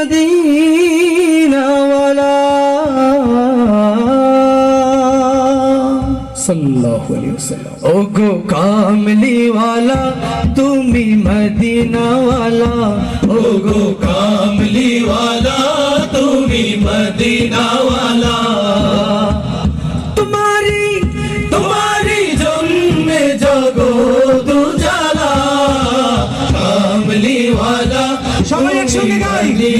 المدين ولا সাল্লাল্লাহু আলাইহি ওয়াসাল্লাম। ও গো কামলিওয়ালা তুমি মদিনাওয়ালা ও গো কামলিওয়ালা তুমি মদিনাওয়ালা গাই।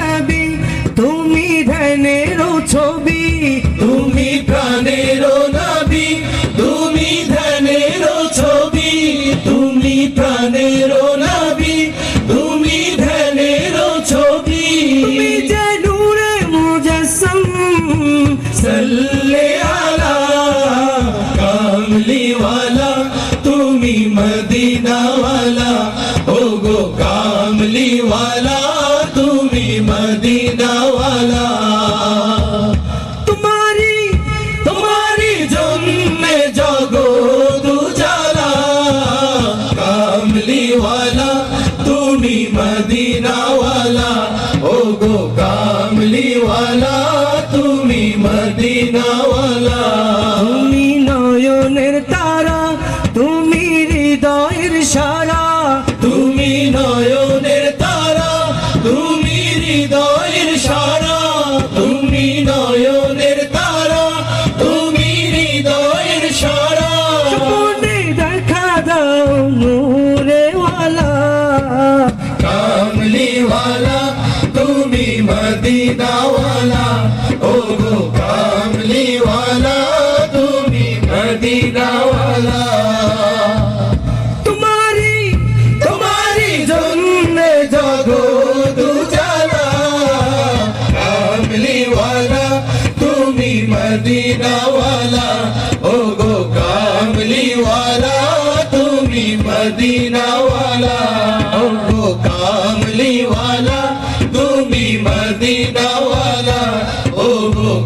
ধ্যানের ছবি তুমি প্রাণের নবী তুমি ধ্যানের ছবি তুমি প্রাণের নবী তুমি ধ্যানের ছবি তুমি যে নূরে মুজাসম সাল্লে আলা কামলিওয়ালা তুমি মদিনাওয়ালা ও গো কামলিওয়ালা তুমি কামলিওয়ালা তুমি মদিনাওয়ালা। তুমি নয়নের তারা তুমি হৃদয়ের সারা। তুমি নয়নের তারা তুমি হৃদয়ের সারা। তুমি নয়নের তারা তুমি হৃদয়ের সারা। মনে দেখা দাও নূরেওয়ালা। কামলিওয়ালা মদিনাওয়ালা